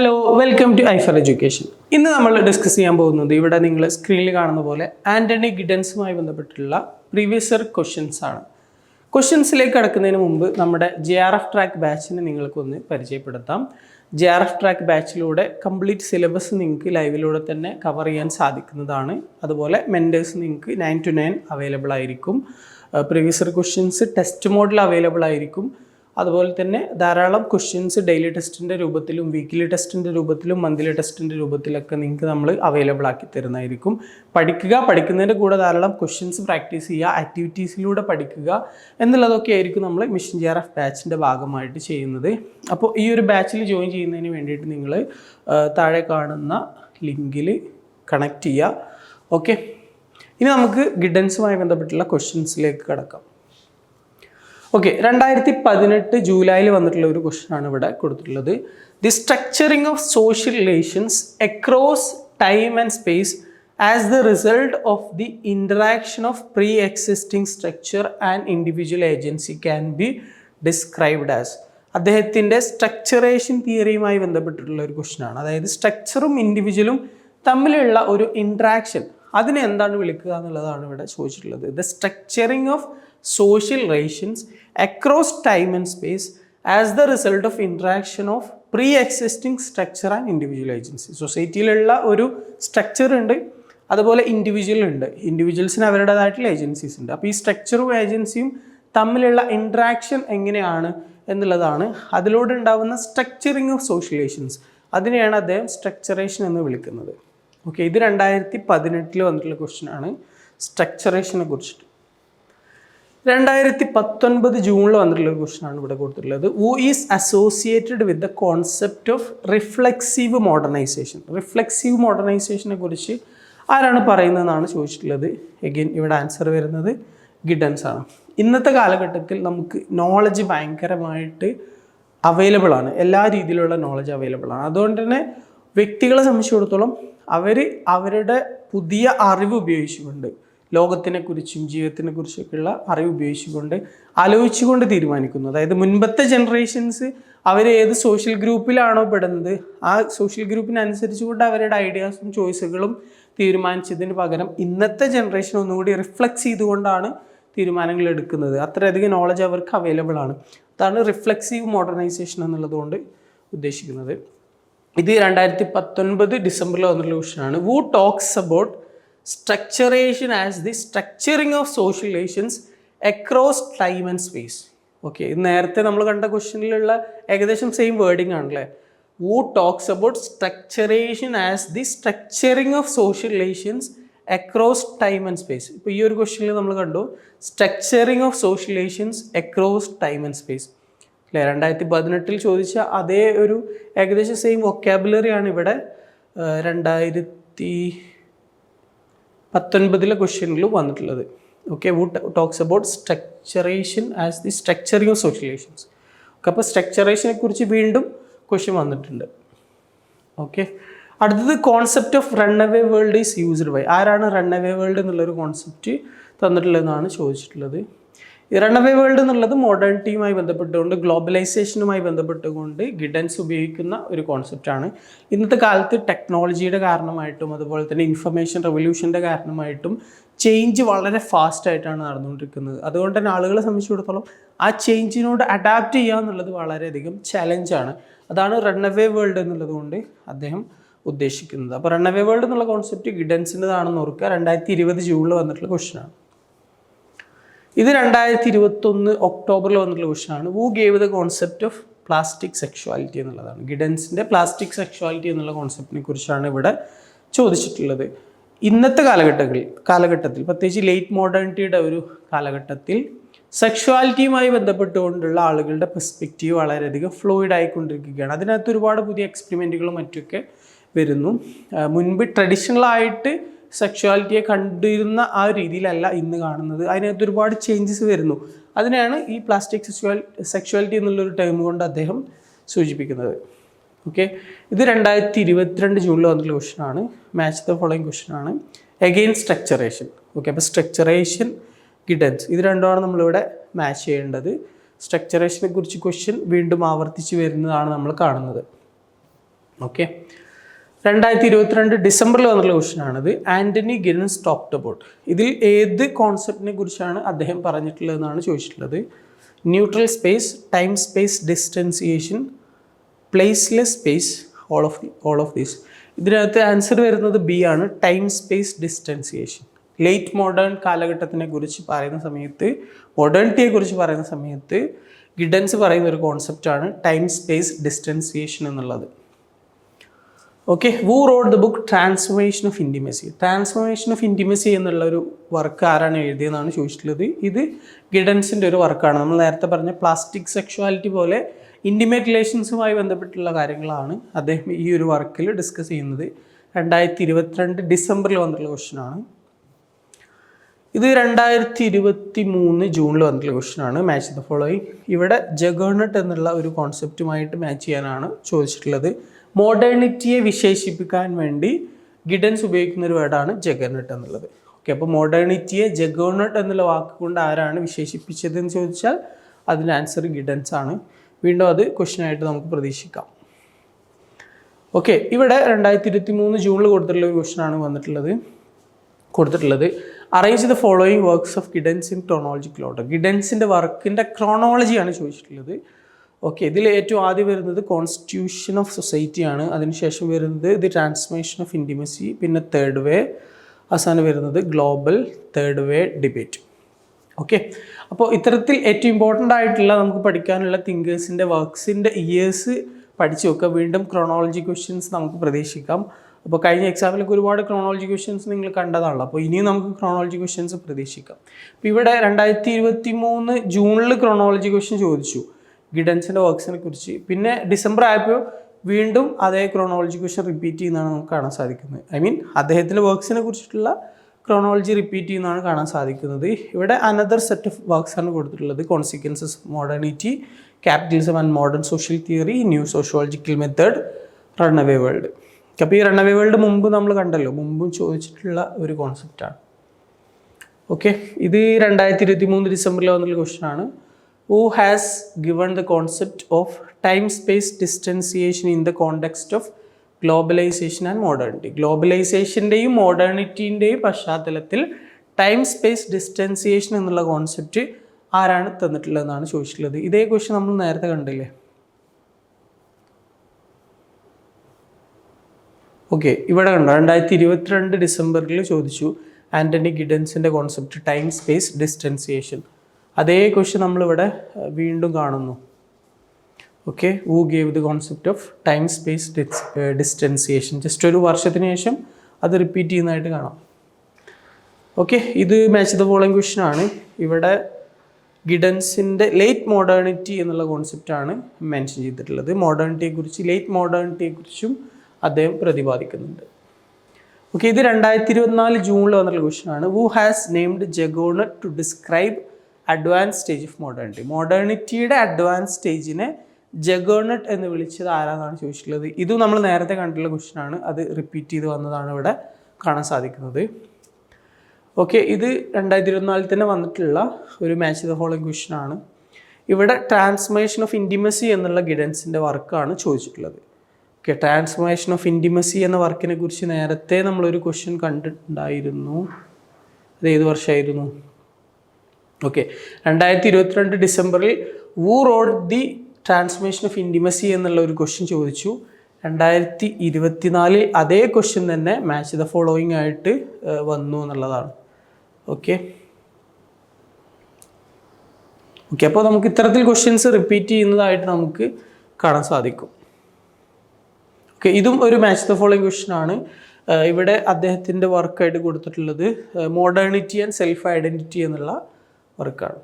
Hello welcome to Aifer education ഇന്ന് നമ്മൾ discuss ചെയ്യാൻ പോകുന്നത് ഇവിടെ നിങ്ങൾ സ്ക്രീനിൽ കാണുന്ന പോലെ ആന്റണി ഗിഡൻസുമായി ബന്ധപ്പെട്ടുള്ള പ്രീവിയസ് ക്വസ്റ്റ്യൻസ് ആണ്. ക്വസ്റ്റ്യൻസിലേക്ക് കടക്കുന്നതിന് മുമ്പ് നമ്മുടെ ജെ ആർ എഫ് ട്രാക്ക് ബാച്ചിനെ നിങ്ങൾക്കൊന്ന് പരിചയപ്പെടുത്താം. ജെ ആർ എഫ് ട്രാക്ക് ബാച്ചിലൂടെ കംപ്ലീറ്റ് സിലബസ് നിങ്ങൾക്ക് ലൈവിലൂടെ തന്നെ കവർ ചെയ്യാൻ സാധിക്കുന്നതാണ്. അതുപോലെ മെന്റേഴ്സ് നിങ്ങൾക്ക് നയൻ ടു നയൻ അവൈലബിൾ ആയിരിക്കും. പ്രീവിയസ് ക്വസ്റ്റ്യൻസ് ടെസ്റ്റ് മോഡിൽ അവൈലബിൾ ആയിരിക്കും. അതുപോലെ തന്നെ ധാരാളം ക്വസ്റ്റ്യൻസ് ഡെയിലി ടെസ്റ്റിന്റെ രൂപത്തിലും വീക്കിലി ടെസ്റ്റിന്റെ രൂപത്തിലും മന്ത്ലി ടെസ്റ്റിന്റെ രൂപത്തിലൊക്കെ നിങ്ങൾക്ക് നമ്മൾ അവൈലബിൾ ആക്കി തരുന്നതായിരിക്കും. പഠിക്കുക പഠിക്കുന്നതിന്റെ കൂടെ ധാരാളം ക്വസ്റ്റ്യൻസ് പ്രാക്ടീസ് ചെയ്യുക ആക്ടിവിറ്റീസിലൂടെ പഠിക്കുക എന്നുള്ളതൊക്കെ ആയിരിക്കും നമ്മൾ മിഷൻ ജി ആർ എഫ് ബാച്ചിന്റെ ഭാഗമായിട്ട് ചെയ്യുന്നത്. അപ്പോൾ ഈ ഒരു ബാച്ചിൽ ജോയിൻ ചെയ്യുന്നതിന് വേണ്ടിയിട്ട് നിങ്ങൾ താഴെ കാണുന്ന ലിങ്കിൽ കണക്ട് ചെയ്യുക. ഓക്കെ ഇനി നമുക്ക് ഗിഡൻസുമായി ബന്ധപ്പെട്ടുള്ള ക്വസ്റ്റ്യൻസിലേക്ക് കിടക്കാം. ഓക്കെ രണ്ടായിരത്തി പതിനെട്ട് ജൂലൈയിൽ വന്നിട്ടുള്ള ഒരു ക്വസ്റ്റൻ ആണ് ഇവിടെ കൊടുത്തിട്ടുള്ളത്. The structuring of social relations across time and space as the result of the interaction of pre existing structure and individual agency can be described as അദ്ദേഹത്തിന്റെ സ്ട്രക്ചറേഷൻ തിയറിയുമായി ബന്ധപ്പെട്ടിട്ടുള്ള ഒരു ക്വസ്റ്റൻ ആണ്. അതായത് സ്ട്രക്ചറും ഇൻഡിവിജ്വലും തമ്മിലുള്ള ഒരു ഇൻട്രാക്ഷൻ അതിനെ എന്താണ് വിളിക്കുക എന്നുള്ളതാണ് ഇവിടെ ചോദിച്ചിട്ടുള്ളത്. The structuring of social relations across time and space as the result of interaction of pre existing structure and individual agency സൊസൈറ്റിയിലുള്ള ഒരു സ്ട്രക്ചർ ഉണ്ട് അതുപോലെ ഇൻഡിവിജ്വൽ ഉണ്ട്. ഇൻഡിവിജ്വൽസിന് അവരുടേതായിട്ടുള്ള ഏജൻസീസ് ഉണ്ട്. അപ്പോൾ ഈ സ്ട്രക്ചറും ഏജൻസിയും തമ്മിലുള്ള ഇൻട്രാക്ഷൻ എങ്ങനെയാണ് എന്നുള്ളതാണ് അതിലൂടെ ഉണ്ടാകുന്ന സ്ട്രക്ചറിങ് ഓഫ് സോഷ്യലേഷൻസ് അതിനെയാണ് അദ്ദേഹം സ്ട്രക്ചറേഷൻ എന്ന് വിളിക്കുന്നത്. ഓക്കെ ഇത് രണ്ടായിരത്തി പതിനെട്ടിൽ വന്നിട്ടുള്ള ക്വസ്റ്റ്യൻ ആണ്. സ്ട്രക്ചറേഷനെ കുറിച്ചിട്ട്. രണ്ടായിരത്തി പത്തൊൻപത് ജൂണിൽ വന്നിട്ടുള്ള ക്വസ്റ്റൻ ആണ് ഇവിടെ കൊടുത്തിട്ടുള്ളത്. Who is associated with the concept of reflexive modernization reflexive മോഡേണൈസേഷനെ കുറിച്ച് ആരാണ് പറയുന്നതെന്നാണ് ചോദിച്ചിട്ടുള്ളത്. എഗെയിൻ ഇവിടെ ആൻസർ വരുന്നത് ഗിഡൻസ് ആണ്. ഇന്നത്തെ കാലഘട്ടത്തിൽ നമുക്ക് നോളജ് ഭയങ്കരമായിട്ട് അവൈലബിൾ ആണ്. എല്ലാ രീതിയിലുള്ള നോളജ് അവൈലബിൾ ആണ്. അതുകൊണ്ട് തന്നെ വ്യക്തികളെ സംബന്ധിച്ചിടത്തോളം അവർ അവരുടെ പുതിയ അറിവ് ഉപയോഗിച്ചുകൊണ്ട് ലോകത്തിനെക്കുറിച്ചും ജീവിതത്തിനെ കുറിച്ചൊക്കെയുള്ള അറിവ് ഉപയോഗിച്ചുകൊണ്ട് ആലോചിച്ചുകൊണ്ട് തീരുമാനിക്കുന്നു. അതായത് മുൻപത്തെ ജനറേഷൻസ് അവർ ഏത് സോഷ്യൽ ഗ്രൂപ്പിലാണോ പെടുന്നത് ആ സോഷ്യൽ ഗ്രൂപ്പിനനുസരിച്ചുകൊണ്ട് അവരുടെ ഐഡിയാസും ചോയ്സുകളും തീരുമാനിച്ചതിന് പകരം ഇന്നത്തെ ജനറേഷൻ ഒന്നുകൂടി റിഫ്ലക്സ് ചെയ്തുകൊണ്ടാണ് തീരുമാനങ്ങൾ എടുക്കുന്നത്. അത്രയധികം നോളജ് അവർക്ക് അവൈലബിൾ ആണ്. അതാണ് റിഫ്ലക്സീവ് മോഡേണൈസേഷൻ എന്നുള്ളതുകൊണ്ട് ഉദ്ദേശിക്കുന്നത്. ഇത് രണ്ടായിരത്തി പത്തൊൻപത് ഡിസംബറിൽ വന്നിട്ടുള്ള ക്വസ്റ്റനാണ് who talks about structuration as the structuring of social relations across time and space okay ഇത് നേരത്തെ നമ്മൾ കണ്ട ക്വസ്റ്റനിലുള്ള ഏകദേശം സെയിം വേർഡിംഗ് ആണല്ലേ? Who talks about structuration as the structuring of social relations across time and space ഇപ്പോൾ ഈ ഒരു ക്വസ്റ്റനിൽ നമ്മൾ കണ്ടു structuring of social relations across time and space അല്ലേ? രണ്ടായിരത്തി പതിനെട്ടിൽ ചോദിച്ച അതേ ഒരു ഏകദേശം സെയിം വൊക്കാബുലറി ആണ് ഇവിടെ. രണ്ടായിരത്തി പത്തൊൻപതിലെ ക്വസ്റ്റ്യനിൽ വന്നിട്ടുള്ളത്. Okay who talks about structuration as the structuring of social relations okay അപ്പോൾ സ്ട്രക്ചറേഷനെ കുറിച്ച് വീണ്ടും ക്വസ്റ്റ്യൻ വന്നിട്ടുണ്ട്. ഓക്കെ അടുത്തത് concept of runaway world is used by ആരാണ് റൺ അവേ വേൾഡ് എന്നുള്ളൊരു കോൺസെപ്റ്റ് തന്നിട്ടുള്ളതെന്നാണ് ചോദിച്ചിട്ടുള്ളത്. ഈ റൺ അവേ വേൾഡ് എന്നുള്ളത് മോഡേണിറ്റിയുമായി ബന്ധപ്പെട്ടുകൊണ്ട് ഗ്ലോബലൈസേഷനുമായി ബന്ധപ്പെട്ടുകൊണ്ട് ഗിഡൻസ് ഉപയോഗിക്കുന്ന ഒരു കോൺസെപ്റ്റാണ് ഇന്നത്തെ കാലത്ത് ടെക്നോളജിയുടെ കാരണമായിട്ടും അതുപോലെ തന്നെ ഇൻഫർമേഷൻ റെവല്യൂഷന്റെ കാരണമായിട്ടും ചേഞ്ച് വളരെ ഫാസ്റ്റായിട്ടാണ് നടന്നുകൊണ്ടിരിക്കുന്നത്. അതുകൊണ്ട് തന്നെ ആളുകളെ സംബന്ധിച്ചിടത്തോളം ആ ചേഞ്ചിനോട് അഡാപ്റ്റ് ചെയ്യുക എന്നുള്ളത് വളരെയധികം ചലഞ്ചാണ് അതാണ് റൺ അവേ വേൾഡ് എന്നുള്ളത് കൊണ്ട് അദ്ദേഹം ഉദ്ദേശിക്കുന്നത്. അപ്പോൾ റൺ അവേ വേൾഡ് എന്നുള്ള കോൺസെപ്റ്റ് ഗിഡൻസിന്റെതാണെന്ന് ഓർക്കുക. രണ്ടായിരത്തി ഇരുപത് ജൂണിൽ വന്നിട്ടുള്ള ക്വസ്റ്റനാണ് ഇത് രണ്ടായിരത്തി ഇരുപത്തൊന്ന് ഒക്ടോബറിൽ വന്നിട്ടുള്ള ക്വസ്റ്റനാണ് who gave the concept of plastic sexuality എന്നുള്ളതാണ്. ഗിഡൻസിന്റെ പ്ലാസ്റ്റിക് സെക്ഷുവാലിറ്റി എന്നുള്ള കോൺസെപ്റ്റിനെ കുറിച്ചാണ് ഇവിടെ ചോദിച്ചിട്ടുള്ളത്. ഇന്നത്തെ കാലഘട്ടങ്ങളിൽ കാലഘട്ടത്തിൽ പ്രത്യേകിച്ച് ലേറ്റ് മോഡേണിറ്റിയുടെ ഒരു കാലഘട്ടത്തിൽ സെക്ഷുവാലിറ്റിയുമായി ബന്ധപ്പെട്ടുകൊണ്ടുള്ള ആളുകളുടെ പെർസ്പെക്റ്റീവ് വളരെയധികം ഫ്ലൂയിഡ് ആയിക്കൊണ്ടിരിക്കുകയാണ്. അതിനകത്ത് ഒരുപാട് പുതിയ എക്സ്പെരിമെന്റുകളും മറ്റൊക്കെ വരുന്നു. മുൻപ് ട്രഡീഷണൽ ആയിട്ട് സെക്ഷുവാലിറ്റിയെ കണ്ടിരുന്ന ആ രീതിയിലല്ല ഇന്ന് കാണുന്നത്. അതിനകത്ത് ഒരുപാട് ചേഞ്ചസ് വരുന്നു. അതിനെയാണ് ഈ പ്ലാസ്റ്റിക് സെക്ഷുവാൽ സെക്ഷുവാലിറ്റി എന്നുള്ളൊരു ടൈം കൊണ്ട് അദ്ദേഹം സൂചിപ്പിക്കുന്നത്. ഓക്കെ ഇത് രണ്ടായിരത്തി ഇരുപത്തിരണ്ട് ജൂണിൽ വന്നിട്ടുള്ള ക്വസ്റ്റൻ ആണ്. മാച്ച് ദ ഫോളോയിങ് ക്വസ്റ്റൻ ആണ്. എഗെയിൻ സ്ട്രക്ചറേഷൻ ഓക്കെ അപ്പോൾ സ്ട്രക്ചറേഷൻ ഗിഡൻസ് ഇത് രണ്ടുമാണ് നമ്മളിവിടെ മാച്ച് ചെയ്യേണ്ടത്. സ്ട്രക്ചറേഷനെ കുറിച്ച് ക്വസ്റ്റ്യൻ വീണ്ടും ആവർത്തിച്ച് വരുന്നതാണ് നമ്മൾ കാണുന്നത്. ഓക്കെ രണ്ടായിരത്തി ഇരുപത്തിരണ്ട് ഡിസംബറിൽ വന്നുള്ള ആണത്. ആന്റണി ഗിനൻസ് ടോക്ട് അബൌട്ട് ഇതിൽ ഏത് കോൺസെപ്റ്റിനെ കുറിച്ചാണ് അദ്ദേഹം പറഞ്ഞിട്ടുള്ളതെന്നാണ് ചോദിച്ചിട്ടുള്ളത്. Neutral space time space distanciation placeless space all of all of these ഇതിനകത്ത് ആൻസർ വരുന്നത് ബി ആണ്. Time space distanciation late modern കാലഘട്ടത്തിനെ കുറിച്ച് പറയുന്ന സമയത്ത് മോഡേണിറ്റിയെ കുറിച്ച് പറയുന്ന സമയത്ത് ഗിഡൻസ് പറയുന്ന ഒരു കോൺസെപ്റ്റാണ് ടൈം സ്പേസ് ഡിസ്റ്റൻസിയേഷൻ എന്നുള്ളത്. Okay who wrote the book transformation of intimacy transformation of intimacy എന്നുള്ള ഒരു വർക്ക് ആരാണ് എഴുതിയതെന്നാണ് ചോദിച്ചിട്ടുള്ളത്. ഇത് ഗിഡൻസിന്റെ ഒരു വർക്കാണ് നമ്മൾ നേരത്തെ പറഞ്ഞ പ്ലാസ്റ്റിക് സെക്ഷുവാലിറ്റി പോലെ ഇന്റിമേറ്റ് റിലേഷൻസുമായി ബന്ധപ്പെട്ടുള്ള കാര്യങ്ങളാണ് അദ്ദേഹം ഈ ഒരു വർക്കിൽ ഡിസ്കസ് ചെയ്യുന്നത്. രണ്ടായിരത്തി ഇരുപത്തിരണ്ട് ഡിസംബറിൽ വന്നിട്ടുള്ള ക്വസ്റ്റ്യനാണ് ഇത് രണ്ടായിരത്തി ഇരുപത്തി മൂന്ന് ജൂണിൽ വന്നിട്ടുള്ള ക്വസ്റ്റിനാണ് മാച്ച് ദ ഫോളോയിങ് ഇവിടെ ജഗേണട്ട് എന്നുള്ള ഒരു കോൺസെപ്റ്റുമായിട്ട് മാച്ച് ചെയ്യാനാണ് ചോദിച്ചിട്ടുള്ളത്. മോഡേണിറ്റിയെ വിശേഷിപ്പിക്കാൻ വേണ്ടി ഗിഡൻസ് ഉപയോഗിക്കുന്ന ഒരു വേർഡാണ് ജഗർനട്ട് എന്നുള്ളത്. ഓക്കെ അപ്പോൾ മോഡേണിറ്റിയെ ജഗോണട്ട് എന്നുള്ള വാക്ക് കൊണ്ട് ആരാണ് വിശേഷിപ്പിച്ചതെന്ന് ചോദിച്ചാൽ അതിന്റെ ആൻസർ ഗിഡൻസ് ആണ്. വീണ്ടും അത് ക്വസ്റ്റ്യൻ ആയിട്ട് നമുക്ക് പ്രതീക്ഷിക്കാം. ഓക്കെ ഇവിടെ രണ്ടായിരത്തി ഇരുപത്തി മൂന്ന് ജൂണിൽ കൊടുത്തിട്ടുള്ള ഒരു ക്വസ്റ്റ്യൻ ആണ് വന്നിട്ടുള്ളത്. കൊടുത്തിട്ടുള്ളത് arrange the following works of Giddens in chronological order ഗിഡൻസിന്റെ വർക്കിന്റെ ക്രോണോളജിയാണ് ചോദിച്ചിട്ടുള്ളത്. ഓക്കെ ഇതിൽ ഏറ്റവും ആദ്യം വരുന്നത് കോൺസ്റ്റിറ്റ്യൂഷൻ ഓഫ് സൊസൈറ്റി ആണ്. അതിനുശേഷം വരുന്നത് ദി ട്രാൻസ്ഫോർമേഷൻ ഓഫ് ഇന്റിമസി പിന്നെ തേർഡ് വേ അവസാനം വരുന്നത് global third way debate okay അപ്പോൾ ഇത്തരത്തിൽ ഏറ്റവും ഇമ്പോർട്ടന്റ് ആയിട്ടുള്ള നമുക്ക് പഠിക്കാനുള്ള തിങ്കേഴ്സിന്റെ വർക്ക്സിന്റെ ഇയേഴ്സ് പഠിച്ചു വെക്കുക വീണ്ടും ക്രോണോളജി ക്വസ്റ്റ്യൻസ് നമുക്ക് പ്രതീക്ഷിക്കാം. അപ്പോൾ കഴിഞ്ഞ എക്സാമിലൊക്കെ ഒരുപാട് ക്രോണോളജി ക്വസ്റ്റ്യൻസ് നിങ്ങൾ കണ്ടതാണല്ലോ. അപ്പോൾ ഇനിയും നമുക്ക് ക്രോണോളജി ക്വസ്റ്റ്യൻസ് പ്രതീക്ഷിക്കാം. അപ്പോൾ ഇവിടെ രണ്ടായിരത്തി ഇരുപത്തി മൂന്ന് ജൂണിൽ ക്രോണോളജി ക്വസ്റ്റ്യൻ ചോദിച്ചു. ഗിഡൻസിന്റെ വർക്ക്സിനെ കുറിച്ച്. പിന്നെ ഡിസംബർ ആയപ്പോൾ വീണ്ടും അതേ ക്രോണോളജി ക്വസ്റ്റൻ റിപ്പീറ്റ് ചെയ്യുന്നതാണ് നമുക്ക് കാണാൻ സാധിക്കുന്നത്. ഐ മീൻ അദ്ദേഹത്തിന്റെ വർക്ക്സിനെ കുറിച്ചിട്ടുള്ള ക്രോണോളജി റിപ്പീറ്റ് ചെയ്യുന്നതാണ് കാണാൻ സാധിക്കുന്നത്. ഇവിടെ അനദർ സെറ്റ് ഓഫ് വർക്ക്സ് ആണ് കൊടുത്തിട്ടുള്ളത്. Consequences modernity capitalism and modern social theory new sociological method runaway world അപ്പോൾ ഈ റൺ അവേ വേൾഡ് മുമ്പ് നമ്മൾ കണ്ടല്ലോ. മുമ്പും ചോദിച്ചിട്ടുള്ള ഒരു കോൺസെപ്റ്റാണ് ഓക്കെ ഇത് രണ്ടായിരത്തി ഇരുപത്തി മൂന്ന് ഡിസംബറിൽ വന്നുള്ള ക്വസ്റ്റൻ ആണ്. Who has given the concept of time space distanciation in the context of globalization and modernity ഗ്ലോബലൈസേഷന്റെയും മോഡേണിറ്റീന്റെയും പശ്ചാത്തലത്തിൽ ടൈം സ്പേസ് ഡിസ്റ്റൻസിയേഷൻ എന്നുള്ള കോൺസെപ്റ്റ് ആരാണ് തന്നിട്ടുള്ളതെന്നാണ് ചോദിച്ചിട്ടുള്ളത്. ഇതേ ക്വസ്റ്റ്യൻ നമ്മൾ നേരത്തെ കണ്ടില്ലേ? ഓക്കെ ഇവിടെ കണ്ടോ? രണ്ടായിരത്തി ഇരുപത്തിരണ്ട് ഡിസംബറിൽ ചോദിച്ചു ആന്റണി ഗിഡൻസിന്റെ കോൺസെപ്റ്റ് ടൈം സ്പേസ് ഡിസ്റ്റൻസിയേഷൻ അതേ ക്വസ്റ്റ്യൻ നമ്മളിവിടെ വീണ്ടും കാണുന്നു. Okay who gave the concept of time space distanciation just ഒരു വർഷത്തിന് ശേഷം അത് റിപ്പീറ്റ് ചെയ്യുന്നതായിട്ട് കാണാം. ഓക്കെ ഇത് മാച്ച് ദ ഫോളോയിങ് ക്വസ്റ്റ്യൻ ആണ്. ഇവിടെ ഗിഡൻസിന്റെ ലേറ്റ് മോഡേണിറ്റി എന്നുള്ള കോൺസെപ്റ്റാണ് മെൻഷൻ ചെയ്തിട്ടുള്ളത്. മോഡേണിറ്റിയെക്കുറിച്ച് ലേറ്റ് മോഡേണിറ്റിയെക്കുറിച്ചും അദ്ദേഹം പ്രതിപാദിക്കുന്നുണ്ട്. ഓക്കെ ഇത് രണ്ടായിരത്തി ഇരുപത്തിനാല് ജൂണിൽ വന്നിട്ടുള്ള ക്വസ്റ്റ്യൻ ആണ്. Who has named juggernaut to describe advance stage of modernity മോഡേണിറ്റിയുടെ advance സ്റ്റേജിനെ ജഗോണട്ട് എന്ന് വിളിച്ചത് ആരാന്നാണ് ചോദിച്ചിട്ടുള്ളത്? ഇതും നമ്മൾ നേരത്തെ കണ്ടിട്ടുള്ള ക്വസ്റ്റിനാണ് അത് റിപ്പീറ്റ് ചെയ്ത് വന്നതാണ് ഇവിടെ കാണാൻ സാധിക്കുന്നത്. ഓക്കെ ഇത് രണ്ടായിരത്തി ഇരുപത്തിനാലിൽ തന്നെ വന്നിട്ടുള്ള ഒരു മാച്ച് ദ ഫോളോയിങ് ക്വസ്റ്റിനാണ് ഇവിടെ ട്രാൻസ്ഫോർമേഷൻ ഓഫ് ഇന്റിമസി എന്നുള്ള ഗിഡൻസിന്റെ വർക്കാണ് ചോദിച്ചിട്ടുള്ളത്. ഓക്കെ ട്രാൻസ്ഫോർമേഷൻ ഓഫ് ഇന്റിമസി എന്ന വർക്കിനെ കുറിച്ച് നേരത്തെ നമ്മളൊരു ക്വസ്റ്റ്യൻ കണ്ടിട്ടുണ്ടായിരുന്നു. അത് ഏത് വർഷമായിരുന്നു ഓക്കെ രണ്ടായിരത്തി ഇരുപത്തിരണ്ട് ഡിസംബറിൽ who wrote the transmission of intimacy എന്നുള്ള ഒരു ക്വസ്റ്റ്യൻ ചോദിച്ചു. രണ്ടായിരത്തി ഇരുപത്തിനാലിൽ അതേ ക്വസ്റ്റ്യൻ തന്നെ മാച്ച് ദ ഫോളോയിങ് ആയിട്ട് വന്നു എന്നുള്ളതാണ്. ഓക്കെ ഓക്കെ അപ്പോൾ നമുക്ക് ഇത്തരത്തിൽ ക്വസ്റ്റ്യൻസ് റിപ്പീറ്റ് ചെയ്യുന്നതായിട്ട് നമുക്ക് കാണാൻ സാധിക്കും. ഓക്കെ ഇതും ഒരു മാച്ച് ദ ഫോളോയിങ് ക്വസ്റ്റ്യൻ ആണ്. ഇവിടെ അദ്ദേഹത്തിന്റെ വർക്കായിട്ട് കൊടുത്തിട്ടുള്ളത് മോഡേണിറ്റി ആൻഡ് സെൽഫ് ഐഡന്റിറ്റി എന്നുള്ള വർക്കാണ്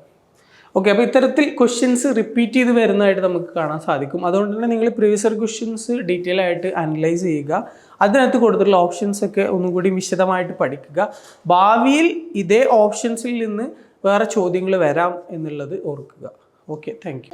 ഓക്കെ അപ്പോൾ ഇത്തരത്തിൽ ക്വസ്റ്റ്യൻസ് റിപ്പീറ്റ് ചെയ്ത് വരുന്നതായിട്ട് നമുക്ക് കാണാൻ സാധിക്കും. അതുകൊണ്ട് തന്നെ നിങ്ങൾ പ്രീവിയസ് ക്വസ്റ്റ്യൻസ് ഡീറ്റെയിൽ ആയിട്ട് അനലൈസ് ചെയ്യുക. അതിനകത്ത് കൊടുത്തിട്ടുള്ള ഓപ്ഷൻസ് ഒക്കെ ഒന്നും കൂടി വിശദമായിട്ട് പഠിക്കുക. ഭാവിയിൽ ഇതേ ഓപ്ഷൻസിൽ നിന്ന് വേറെ ചോദ്യങ്ങൾ വരാം എന്നുള്ളത് ഓർക്കുക. Okay thank